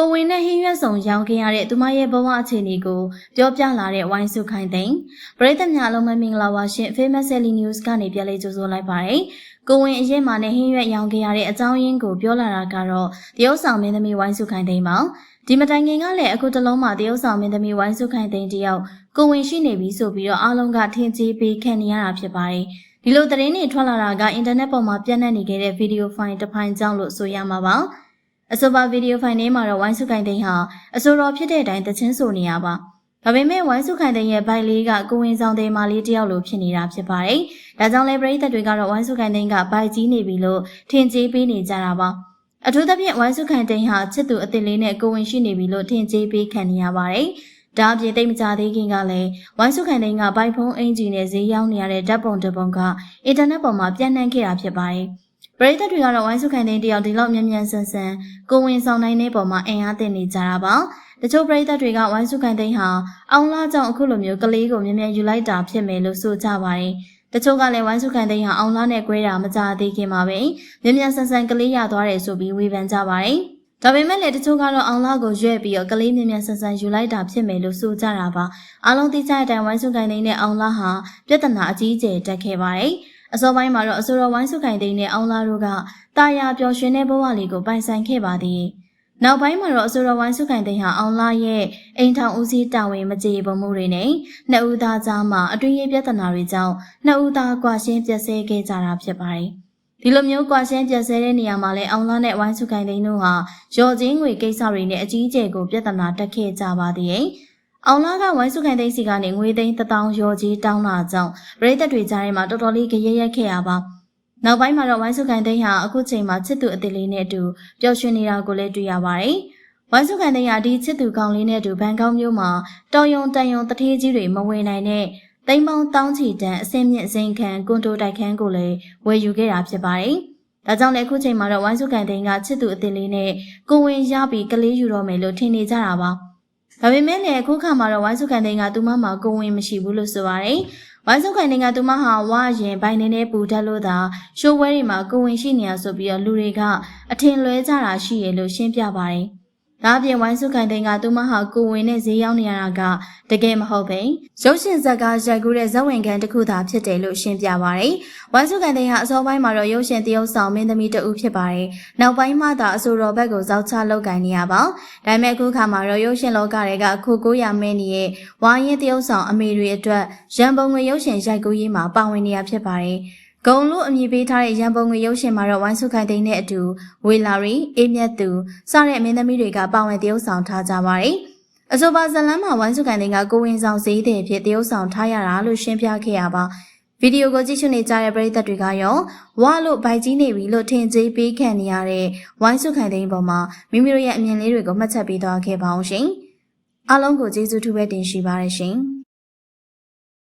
ကိုဝင်နဲ့ဟင်းရွက်ဆောင်ရောင်းခဲ့ရတဲ့သူမရဲ့ဘဝအခြေအနေကိုပြောပြလာတဲ့ဝိုင်းစုခိုင်သိန်းပရိသတ်များအလုံးမင်္ဂလာပါရှင် Famous Daily News ကနေပြန်လည်ကြိုဆိုလိုက်ပါတယ်ကိုဝင်အရင်မှနဲ့ဟင်းရွက်ရောင်းခဲ့ရတဲ့အကြောင်းရင်းကိုပြောလာတာကတော့တရုတ်ဆောင်မင်းသမီးဝိုင်းစုခိုင်သိန်းပါဒီမတိုင်ခင်ကလည်းအခုတလုံးမှာတရုတ်ဆောင်မင်းသမီးဝိုင်းစုခိုင်သိန်းတယောက်ကိုဝင်ရှိနေပြီဆိုပြီးတော့အားလုံးကထင်ကြီးပေးခံနေရတာဖြစ်ပါတယ်ဒီလိုသတင်းတွေထွက်လာတာကအင်တာနက်ပေါ်မှာပြန့်နှံ့နေခဲ့တဲ့ဗီဒီယိုဖိုင်တစ်ဖိုင်ကြောင့်လို့ဆိုရမှာပါ အဆိုပါဗီဒီယိုဖိုင်ထဲမှာတော့ဝိုင်းစုခိုင်သိန်းဟာအဆိုတော်ဖြစ်တဲ့အတိုင်းတချင်းဆိုနေရပါဒါပေမဲ့ဝိုင်းစုခိုင်သိန်းရဲ့ဘိုက်လေးကကိုဝင်ဆောင်တဲ့မာလေးတယောက်လိုဖြစ်နေတာဖြစ်ပါတယ်။ဒါကြောင့်လည်းပရိသတ်တွေကတော့ဝိုင်းစုခိုင်သိန်းကဘိုက်ကြီးနေပြီလို့ထင်ကြေးပေးနေကြတာပါ။အထူးသဖြင့်ဝိုင်းစုခိုင်သိန်းဟာချစ်သူအစ်စ်လေးနဲ့ကိုဝင်ရှိနေပြီလို့ထင်ကြေးပေးခံနေရပါတယ်။ဒါအပြင်တိတ်မကြသေးခင်ကလည်းဝိုင်းစုခိုင်သိန်းကဘိုက်ဖုံးအင်ဂျီနဲ့ဈေးရောက်နေရတဲ့ဓာတ်ပုံတစ်ပုံကအင်တာနက်ပေါ်မှာပြန့်နှံ့ခဲ့တာဖြစ်ပါတယ်။ ပရိသတ်တွေကတော့ဝိုင်းစုခိုင်သိန်းတယောက်ဒီလောက်မြန်မြန်ဆန်ဆန်ကိုဝင်ဆောင်နိုင်တဲ့ပုံမှာအင်အားတင်နေကြတာပါ။တချို့ပရိသတ်တွေကဝိုင်းစုခိုင်သိန်းဟာအောင်လာကြောင့်အခုလိုမျိုးကလေးကိုမြန်မြန်ယူလိုက်တာဖြစ်မယ်လို့ဆိုကြပါတယ်။တချို့ကလည်းဝိုင်းစုခိုင်သိန်းဟာအောင်လာနဲ့꿰တာမကြသေးခင်မှာပဲမြန်မြန်ဆန်ဆန်ကလေးရသွားတယ်ဆိုပြီးဝေဖန်ကြပါတယ်။ဒါပေမဲ့လည်းတချို့ကတော့အောင်လာကိုရွဲ့ပြီးတော့ကလေးမြန်မြန်ဆန်ဆန်ယူလိုက်တာဖြစ်မယ်လို့ဆိုကြတာပါ။အားလုံးသိကြတဲ့အတိုင်းဝိုင်းစုခိုင်သိန်းနဲ့အောင်လာဟာပြဿနာအကြီးအကျယ်တက်ခဲ့ပါတယ်။ အစောပိုင်းမှာတော့အဆိုတော်ဝိုင်းစုခိုင်သိန်းနဲ့အောင်လာတို့ကတာယာပျော်ရွှင်တဲ့ဘဝလေးကိုပိုင်ဆိုင်ခဲ့ပါသေးတယ်။နောက်ပိုင်းမှာတော့အဆိုတော်ဝိုင်းစုခိုင်သိန်းဟာအောင်လာရဲ့အိမ်ထောင်ဦးစီးတာဝန်မကြေပုံမှုတွေနဲ့နှစ်ဦးသားကြားမှာအတွင်းရေးပြဿနာတွေကြောင့်နှစ်ဦးသားကွာရှင်းပြတ်ဆဲခဲ့ကြတာဖြစ်ပါတယ်။ဒီလိုမျိုးကွာရှင်းပြတ်ဆဲတဲ့နေရာမှာလည်းအောင်လာနဲ့ဝိုင်းစုခိုင်သိန်းတို့ဟာရော်ချင်းငွေကိစ္စတွေနဲ့အကြီးအကျယ်ကိုပြဿနာတက်ခဲ့ကြပါသေးတယ်။ အောင်လာကဝိုင်းစုခိုင်သိန်းစီကနေငွေသိန်း1000ရော်ကြီးတောင်းလာကြောင်းပြည်သက်တွေကြားထဲမှာတော်တော်လေးကြရရက်ခဲ့ရပါ။နောက်ပိုင်းမှာတော့ဝိုင်းစုခိုင်သိန်းဟာအခုချိန်မှာချစ်သူအစ်စ်လေးနဲ့အတူပျော်ရွှင်နေတာကိုလည်းတွေ့ရပါတယ်။ဝိုင်းစုခိုင်သိန်းဟာဒီချစ်သူကောင်လေးနဲ့အတူဘန်ကောက်မြို့မှာတော်ယုံတန်ယုံတထေးကြီးတွေမဝင်နိုင်တဲ့တိမ်ပေါင်းတောင်းချီတန်းအစင်းမြင့်အစိမ်းခံကွန်တိုတိုက်ခန်းကိုလည်းဝယ်ယူခဲ့တာဖြစ်ပါတယ်။ဒါကြောင့်လည်းအခုချိန်မှာတော့ဝိုင်းစုကန်တိန်ကချစ်သူအစ်စ်လေးနဲ့ကိုဝင်ရပြီးကလေးယူတော့မယ်လို့ထင်နေကြတာပါ။ ဒါပေမဲ့လည်းအခုခါမှာတော့ဝိုင်းစုကန်တိန်ကသူမမှာကိုဝင်မရှိဘူးလို့ဆိုပါတယ်။ဝိုင်းစုကန်တိန်ကသူမဟာဝါရင်ဘိုင်နေနဲ့ပူတတ်လို့သာရှိုးဝဲတွေမှာကိုဝင်ရှိနေရဆိုပြီးတော့လူတွေကအထင်လွဲကြတာရှိရလို့ရှင်းပြပါတယ်။ ဒါအပြင်ဝိုင်းစုခိုင်သိန်းကသူမဟာကိုဝင်နဲ့ဈေးရောက်နေရတာကတကယ်မဟုတ်ပဲရုပ်ရှင်ဇာတ်ကားရိုက်ကူးတဲ့ဇက်ဝင်ခံတစ်ခုသာဖြစ်တယ်လို့ရှင်းပြပါရယ်ဝိုင်းစုခိုင်သိန်းဟာအစောပိုင်းမှာတော့ရုပ်ရှင်တရုပ်ဆောင်မင်းသမီးတဦးဖြစ်ပါတယ်နောက်ပိုင်းမှသာအဆိုတော်ဘက်ကိုဇောက်ချလောက်ကန်နေရပါဒါပေမဲ့အခုခါမှာတော့ရုပ်ရှင်လောကတွေကခုကိုရမင်းကြီးရဲ့ဝိုင်းရင်တရုပ်ဆောင်အမေတွေအတွက်ရန်ပုံငွေရုပ်ရှင်ရိုက်ကူးရေးမှာပါဝင်နေရဖြစ်ပါတယ် ဂုံလို့အမည်ပေးထားတဲ့ရန်ပုံငွေရုပ်ရှင်မှာတော့ဝိုင်းစုခိုင်သိန်းနဲ့အတူဝေလာရီအေးမြတ်သူစတဲ့အမင်းသမီးတွေကပါဝင်တရုပ်ဆောင်ထားကြပါတယ်။အဆိုပါဇလန်းမှာဝိုင်းစုခိုင်သိန်းကကိုဝင်ဆောင်ဈေးတဲ့ဖြစ်တရုပ်ဆောင်ထားရတာလို့ရှင်းပြခဲ့ရပါဗီဒီယိုကိုကြည့်ရှုနေကြတဲ့ပရိသတ်တွေကရောဝါလို့ဗိုက်ကြီးနေပြီလို့ထင်ကြေးပေးခံနေရတဲ့ဝိုင်းစုခိုင်သိန်းပေါ်မှာမိမိတို့ရဲ့အမြင်လေးတွေကိုမှတ်ချက်ပေးသွားခဲ့ပါအောင်ရှင်။အားလုံးကိုကျေးဇူးထူးပဲတင်ရှိပါရရှင်။